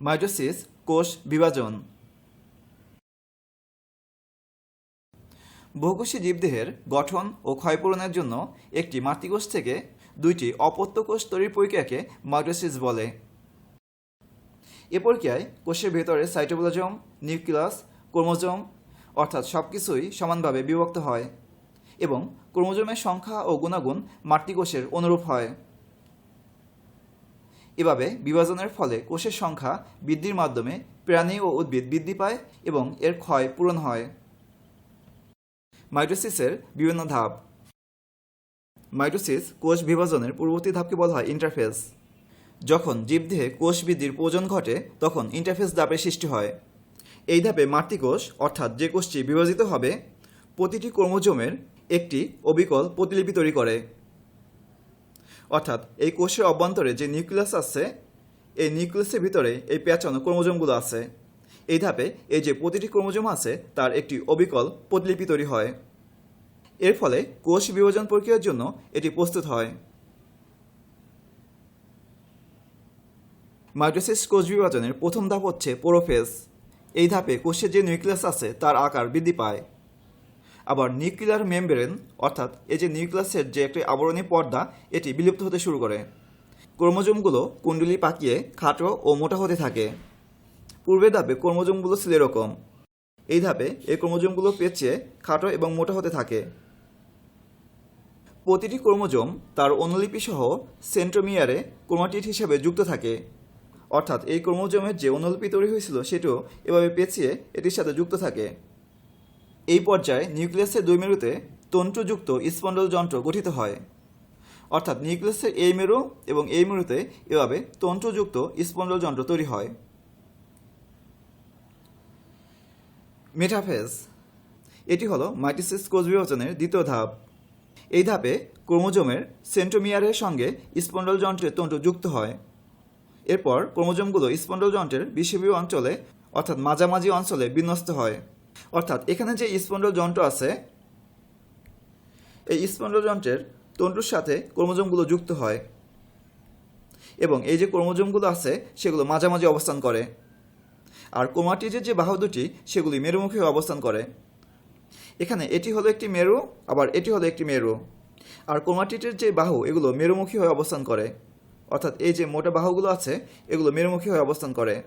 Mitosis কোষ বিভাজন। বহুকোষী জীবদেহের গঠন ও ক্ষয়পূরণের জন্য একটি মাতৃকোষ থেকে দুইটি অপত্য কোষ তৈরির প্রক্রিয়াকে মাইটোসিস বলে। এ প্রক্রিয়ায় কোষের ভেতরে সাইটোপ্লাজম, নিউক্লিয়াস, ক্রোমোজোম অর্থাৎ সব কিছুই সমানভাবে বিভক্ত হয় এবং ক্রোমোজোমের সংখ্যা ও গুণাগুণ মাতৃকোষের অনুরূপ হয়। এভাবে বিভাজনের ফলে কোষের সংখ্যা বৃদ্ধির মাধ্যমে প্রাণী ও উদ্ভিদ বৃদ্ধি পায় এবং এর ক্ষয় পূরণ হয়। মাইটোসিসের বিভিন্ন ধাপ। মাইটোসিস কোষ বিভাজনের পূর্ববর্তী ধাপকে বলা হয় ইন্টারফেস। যখন জীবদেহে কোষ বৃদ্ধির প্রয়োজন ঘটে, তখন ইন্টারফেস ধাপের সৃষ্টি হয়। এই ধাপে মাতৃকোষ অর্থাৎ যে কোষটি বিভাজিত হবে, প্রতিটি ক্রোমোজোমের একটি অবিকল প্রতিলিপি তৈরি করে। অর্থাৎ এই কোষের অভ্যন্তরে যে নিউক্লিয়াস আছে, এই নিউক্লিয়াসের ভিতরে এই পেঁচানো ক্রোমোজোমগুলো আছে। এই ধাপে এই যে প্রতিটি ক্রোমোজোম আছে, তার একটি অবিকল প্রতিলিপি তৈরি হয়। এর ফলে কোষ বিভাজন প্রক্রিয়ার জন্য এটি প্রস্তুত হয়। মাইটোসিস কোষ বিভাজনের প্রথম ধাপ হচ্ছে পোরোফেজ। এই ধাপে কোষের যে নিউক্লিয়াস আছে, তার আকার বৃদ্ধি পায়। আবার নিউক্লিয়ার মেমব্রেন, অর্থাৎ এই যে নিউক্লিয়াসের যে একটি আবরণী পর্দা, এটি বিলুপ্ত হতে শুরু করে। ক্রোমোজোমগুলো কুণ্ডলি পাকিয়ে খাটো ও মোটা হতে থাকে। পূর্বের ধাপে ক্রোমোজোমগুলো ছিল এরকম। এই ধাপে এই ক্রোমোজোমগুলো পেঁচিয়ে খাটো এবং মোটা হতে থাকে। প্রতিটি ক্রোমোজোম তার অনুলিপি সহ সেন্ট্রোমিয়ারে ক্রোমাটিড হিসেবে যুক্ত থাকে। অর্থাৎ এই ক্রোমোজোমের যে অনুলিপি তৈরি হয়েছিল, সেটিও এভাবে পেঁচিয়ে এটির সাথে যুক্ত থাকে। এই পর্যায়ে নিউক্লিয়াসের দুই মেরুতে তন্তুযুক্ত স্পন্ডল যন্ত্র গঠিত হয়। অর্থাৎ নিউক্লিয়াসের এই মেরু এবং এই মেরুতে এভাবে তন্তুযুক্ত স্পন্ডল যন্ত্র তৈরি হয়। মেটাফেজ। এটি হলো মাইটিসিস কোষ বিভাজনের দ্বিতীয় ধাপ। এই ধাপে ক্রোমোজোমের সেন্ট্রোমিয়ারের সঙ্গে স্পন্ডল যন্ত্রের তন্তু যুক্ত হয়। এরপর ক্রোমোজোমগুলো স্পন্ডল যন্ত্রের বিষুবীয় অঞ্চলে, অর্থাৎ মাঝামাঝি অঞ্চলে বিন্যস্ত হয়। অর্থাৎ এখানে যে স্পন্ডল যন্ত্র আছে, এই স্পন্ডল যন্ত্রের তন্তুর সাথে ক্রোমোজোমগুলো যুক্ত হয়। এবং এই যে ক্রোমোজোমগুলো আছে, সেগুলো মাঝামাঝি অবস্থান করে। আর ক্রোমাটিজের যে বাহু দুটি, সেগুলি মেরুমুখী অবস্থান করে। এখানে এটি হলো একটি মেরু, আবার এটি হলো একটি মেরু। আর ক্রোমাটিটের যে বাহু, এগুলো মেরুমুখী হয়ে অবস্থান করে। অর্থাৎ এই যে মোটা বাহুগুলো আছে, এগুলো মেরুমুখী হয়ে অবস্থান করে।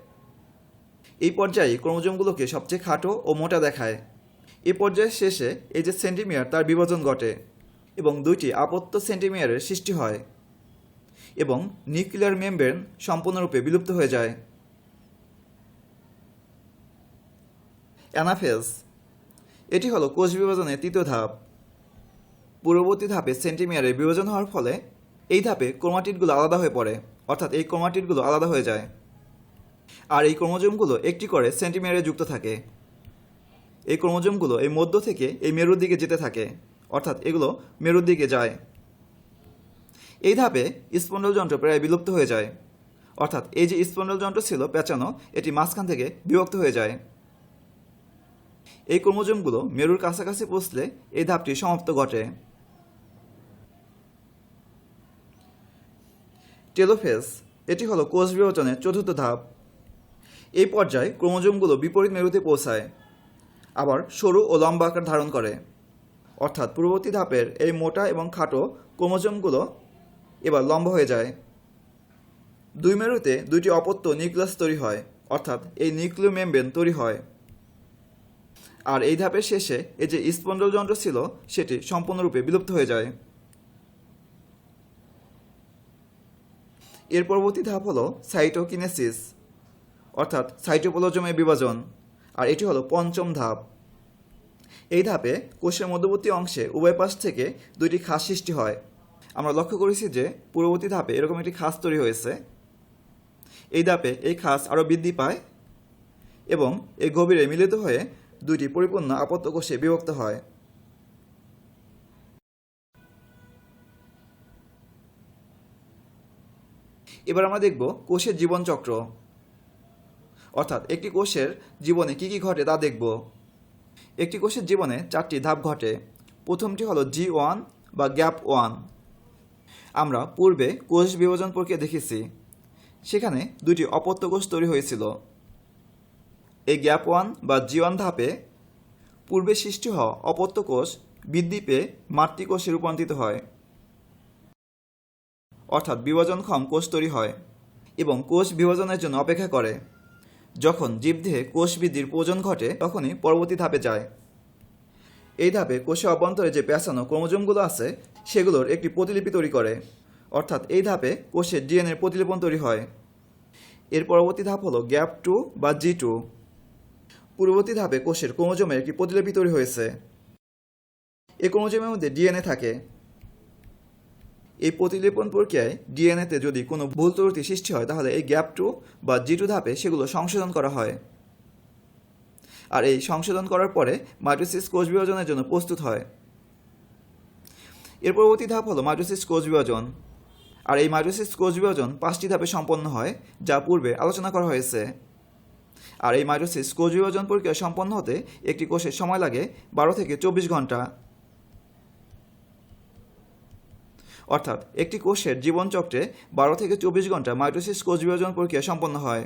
এই পর্যায়ে ক্রোমোজোমগুলোকে সবচেয়ে খাটো ও মোটা দেখায়। এ পর্যায়ের শেষে এই যে সেন্টিমিয়ার, তার বিভাজন ঘটে এবং দুইটি আপত্ত সেন্টিমিয়ারের সৃষ্টি হয় এবং নিউক্লিয়ার মেমব্রেন সম্পূর্ণরূপে বিলুপ্ত হয়ে যায়। অ্যানাফেজ, এটি হলো কোষ বিভাজনের তৃতীয় ধাপ। পূর্ববর্তী ধাপে সেন্টিমিয়ারের বিভাজন হওয়ার ফলে এই ধাপে ক্রোমাটিডগুলো আলাদা হয়ে পড়ে, অর্থাৎ এই ক্রোমাটিডগুলো আলাদা হয়ে যায়। আর এই ক্রোমোজোমগুলো একটি করে সেন্টিমিয়ারে যুক্ত থাকে। এই ক্রোমোজোমগুলো এই মধ্য থেকে এই মেরুর দিকে যেতে থাকে, অর্থাৎ এগুলো মেরুর দিকে যায়। এই ধাপে স্পন্ডল যন্ত্র প্রায় বিলুপ্ত হয়ে যায়, অর্থাৎ এই যে স্পন্ডল যন্ত্র ছিল পেঁচানো এটি মাঝখান থেকে বিভক্ত হয়ে যায়। এই ক্রোমোজোমগুলো মেরুর কাছাকাছি পৌঁছলে এই ধাপটি সমাপ্ত ঘটে। টেলোফেজ এটি হলো কোষ বিভাজনের চতুর্থ ধাপ। এই পর্যায়ে ক্রোমোজোমগুলো বিপরীত মেরুতে পৌঁছায়, আবার সরু ও লম্বা আকার ধারণ করে। অর্থাৎ পূর্ববর্তী ধাপের এই মোটা এবং খাটো ক্রোমোজোমগুলো এবার লম্বা হয়ে যায়। দুই মেরুতে দুইটি অপত্য নিউক্লিয়াস তৈরি হয়, অর্থাৎ এই নিউক্লিয় মেমব্রেন তৈরি হয়। আর এই ধাপের শেষে এই যে স্পন্ডল যন্ত্র ছিল, সেটি সম্পূর্ণরূপে বিলুপ্ত হয়ে যায়। এর পরবর্তী ধাপ হলো সাইটোকিনেসিস। অর্থাৎ সাইটোপ্লাজমের বিভাজন, আর এটি হলো পঞ্চম ধাপ। এই ধাপে কোষের মধ্যবর্তী অংশে উভয় পাশ থেকে দুইটি খাস সৃষ্টি হয়। আমরা লক্ষ্য করেছি যে পূর্ববর্তী ধাপে এরকম একটি খাস তৈরি হয়েছে। এই ধাপে এই খাস আরও বৃদ্ধি পায় এবং এই গভীরে মিলিত হয়ে দুইটি পরিপূর্ণ আপত্ত কোষে বিভক্ত হয়। এবার আমরা দেখব কোষের জীবনচক্র। অর্থাৎ একটি কোষের জীবনে কি কি ঘটে তা দেখব। একটি কোষের জীবনে চারটি ধাপ ঘটে। প্রথমটি হলো জি ওয়ান বা গ্যাপ ওয়ান। আমরা পূর্বে কোষ বিভাজন প্রক্রিয়া দেখেছি। সেখানে দুটি অপত্য কোষ তৈরি হয়েছিল। এই গ্যাপ ওয়ান বা জি ওয়ান ধাপে পূর্বে সৃষ্টি হওয়া অপত্য কোষ বৃদ্ধি পেয়ে মাতৃকোষে রূপান্তরিত হয়। অর্থাৎ বিভাজনক্ষম কোষ তৈরি হয় এবং কোষ বিভাজনের জন্য অপেক্ষা করে। যখন জীবদেহে কোষ বৃদ্ধির প্রয়োজন ঘটে, তখনই পরবর্তী ধাপে যায়। এই ধাপে কোষে অভ্যন্তরে যে পেঁচানো ক্রোমোজোমগুলো আছে, সেগুলোর একটি প্রতিলিপি তৈরি করে। অর্থাৎ এই ধাপে কোষের ডিএনএর প্রতিলিপন তৈরি হয়। এর পরবর্তী ধাপ হলো গ্যাপ টু বা জি টু। পূর্ববর্তী ধাপে কোষের ক্রোমোজোমের একটি প্রতিলিপি তৈরি হয়েছে। এই ক্রোমোজোমের মধ্যে ডিএনএ থাকে। এই প্রতিলিপন প্রক্রিয়ায় ডিএনএতে যদি কোনো ভুল ত্রুটি সৃষ্টি হয়, তাহলে এই গ্যাপ টু বা জি টু ধাপে সেগুলো সংশোধন করা হয়। আর এই সংশোধন করার পরে মাইটোসিস কোষ বিভাজনের জন্য প্রস্তুত হয়। এর পরবর্তী ধাপ হলো মাইটোসিস কোষ বিভাজন। আর এই মাইটোসিস কোষ বিভাজন পাঁচটি ধাপে সম্পন্ন হয়, যা পূর্বে আলোচনা করা হয়েছে। আর এই মাইটোসিস কোষ বিভাজন প্রক্রিয়া সম্পন্ন হতে একটি কোষের সময় লাগে বারো থেকে চব্বিশ ঘণ্টা। অর্থাৎ একটি কোষের জীবনচক্রে বারো থেকে চব্বিশ ঘণ্টা মাইটোসিস কোষ বিভাজন প্রক্রিয়া সম্পন্ন হয়।